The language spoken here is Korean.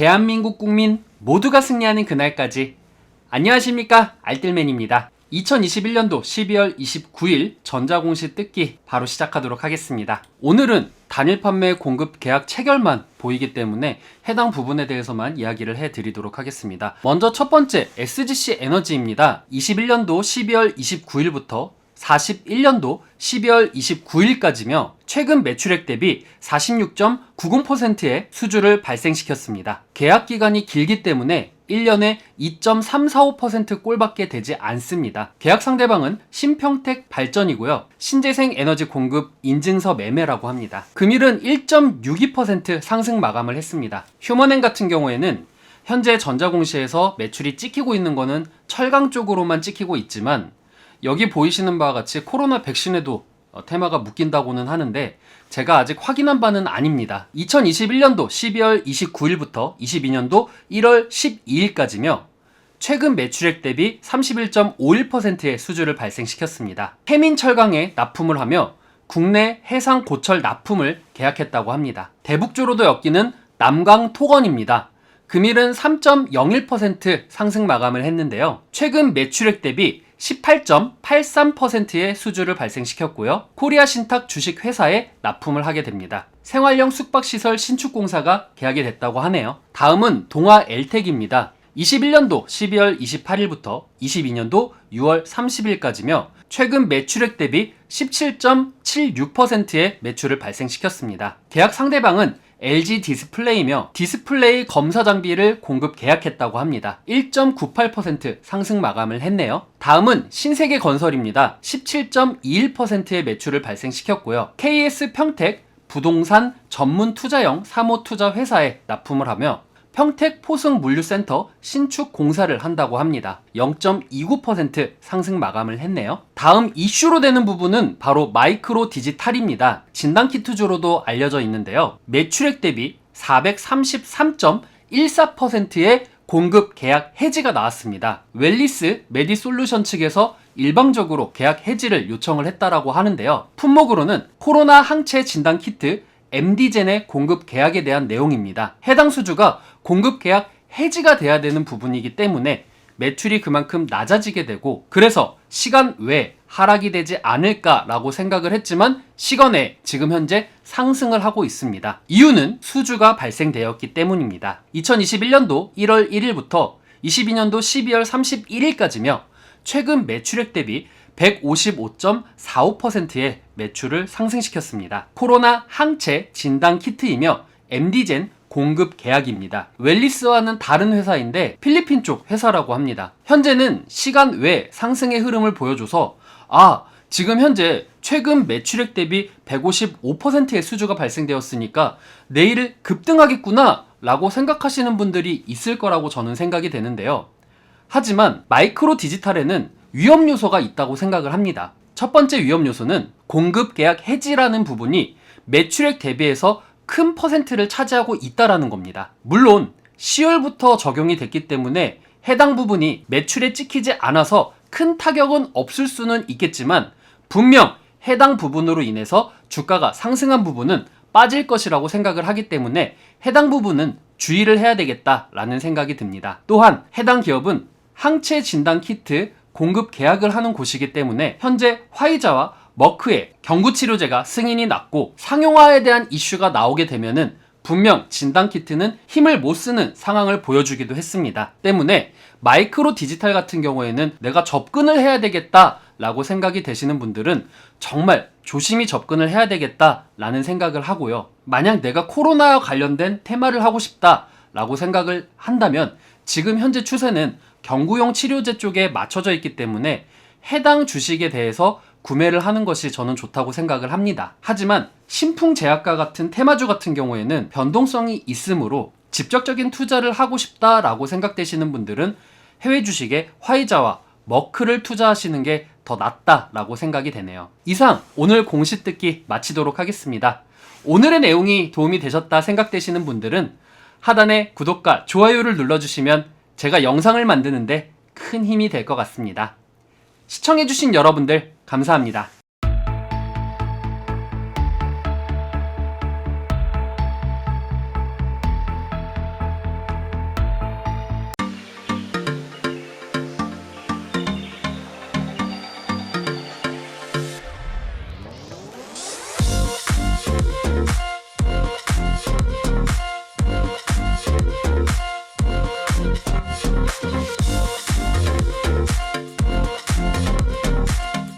대한민국 국민 모두가 승리하는 그날까지 안녕하십니까 알뜰맨입니다. 2021년도 12월 29일 전자공시 뜯기 바로 시작하도록 하겠습니다. 오늘은 단일 판매 공급 계약 체결만 보이기 때문에 해당 부분에 대해서만 이야기를 해드리도록 하겠습니다. 먼저 첫 번째 SGC 에너지입니다. 21년도 12월 29일부터 41년도 12월 29일까지며 최근 매출액 대비 46.90%의 수주를 발생시켰습니다. 계약 기간이 길기 때문에 1년에 2.345% 꼴밖에 되지 않습니다. 계약 상대방은 신평택 발전이고요. 신재생 에너지 공급 인증서 매매라고 합니다. 금일은 1.62% 상승 마감을 했습니다. 휴먼행 같은 경우에는 현재 전자공시에서 매출이 찍히고 있는 거는 철강 쪽으로만 찍히고 있지만 여기 보이시는 바와 같이 코로나 백신에도 어, 테마가 묶인다고는 하는데 제가 아직 확인한 바는 아닙니다. 2021년도 12월 29일부터 22년도 1월 12일까지며 최근 매출액 대비 31.51%의 수주를 발생시켰습니다. 해민철강에 납품을 하며 국내 해상 고철 납품을 계약했다고 합니다. 대북조로도 엮이는 남강 토건입니다. 금일은 3.01% 상승 마감을 했는데요. 최근 매출액 대비 18.83%의 수주를 발생시켰고요. 코리아 신탁 주식 회사에 납품을 하게 됩니다. 생활형 숙박시설 신축공사가 계약이 됐다고 하네요. 다음은 동아 엘텍입니다. 21년도 12월 28일부터 22년도 6월 30일까지며 최근 매출액 대비 17.76%의 매출을 발생시켰습니다. 계약 상대방은 LG 디스플레이며 디스플레이 검사 장비를 공급 계약했다고 합니다. 1.98% 상승 마감을 했네요. 다음은 신세계 건설입니다. 17.21%의 매출을 발생시켰고요. KS 평택 부동산 전문 투자형 사모 투자 회사에 납품을 하며 평택 포승 물류센터 신축 공사를 한다고 합니다. 0.29% 상승 마감을 했네요. 다음 이슈로 되는 부분은 바로 마이크로 디지털입니다. 진단키트주로도 알려져 있는데요. 매출액 대비 433.14%의 공급 계약 해지가 나왔습니다. 웰리스 메디솔루션 측에서 일방적으로 계약 해지를 요청을 했다라고 하는데요. 품목으로는 코로나 항체 진단 키트 MD젠의 공급 계약에 대한 내용입니다. 해당 수주가 공급 계약 해지가 돼야 되는 부분이기 때문에 매출이 그만큼 낮아지게 되고 그래서 시간 외 하락이 되지 않을까라고 생각을 했지만 시간에 지금 현재 상승을 하고 있습니다. 이유는 수주가 발생되었기 때문입니다. 2021년도 1월 1일부터 22년도 12월 31일까지며 최근 매출액 대비 155.45%의 매출을 상승시켰습니다. 코로나 항체 진단 키트이며 MD젠 공급 계약입니다. 웰리스와는 다른 회사인데 필리핀 쪽 회사라고 합니다. 현재는 시간 외 상승의 흐름을 보여줘서 아, 지금 현재 최근 매출액 대비 155%의 수주가 발생되었으니까 내일을 급등하겠구나 라고 생각하시는 분들이 있을 거라고 저는 생각이 되는데요. 하지만 마이크로 디지털에는 위험 요소가 있다고 생각을 합니다. 첫 번째 위험 요소는 공급 계약 해지라는 부분이 매출액 대비해서 큰 퍼센트를 차지하고 있다라는 겁니다. 물론 10월부터 적용이 됐기 때문에 해당 부분이 매출에 찍히지 않아서 큰 타격은 없을 수는 있겠지만 분명 해당 부분으로 인해서 주가가 상승한 부분은 빠질 것이라고 생각을 하기 때문에 해당 부분은 주의를 해야 되겠다라는 생각이 듭니다. 또한 해당 기업은 항체 진단 키트 공급 계약을 하는 곳이기 때문에 현재 화이자와 머크의 경구 치료제가 승인이 났고 상용화에 대한 이슈가 나오게 되면은 분명 진단키트는 힘을 못 쓰는 상황을 보여주기도 했습니다. 때문에 마이크로 디지털 같은 경우에는 내가 접근을 해야 되겠다 라고 생각이 되시는 분들은 정말 조심히 접근을 해야 되겠다 라는 생각을 하고요. 만약 내가 코로나와 관련된 테마를 하고 싶다 라고 생각을 한다면 지금 현재 추세는 경구용 치료제 쪽에 맞춰져 있기 때문에 해당 주식에 대해서 구매를 하는 것이 저는 좋다고 생각을 합니다. 하지만 신풍 제약과 같은 테마주 같은 경우에는 변동성이 있으므로 직접적인 투자를 하고 싶다라고 생각되시는 분들은 해외 주식에 화이자와 머크를 투자하시는 게 더 낫다라고 생각이 되네요. 이상 오늘 공시 뜯기 마치도록 하겠습니다. 오늘의 내용이 도움이 되셨다 생각되시는 분들은 하단에 구독과 좋아요를 눌러주시면 제가 영상을 만드는데 큰 힘이 될 것 같습니다. 시청해주신 여러분들 감사합니다.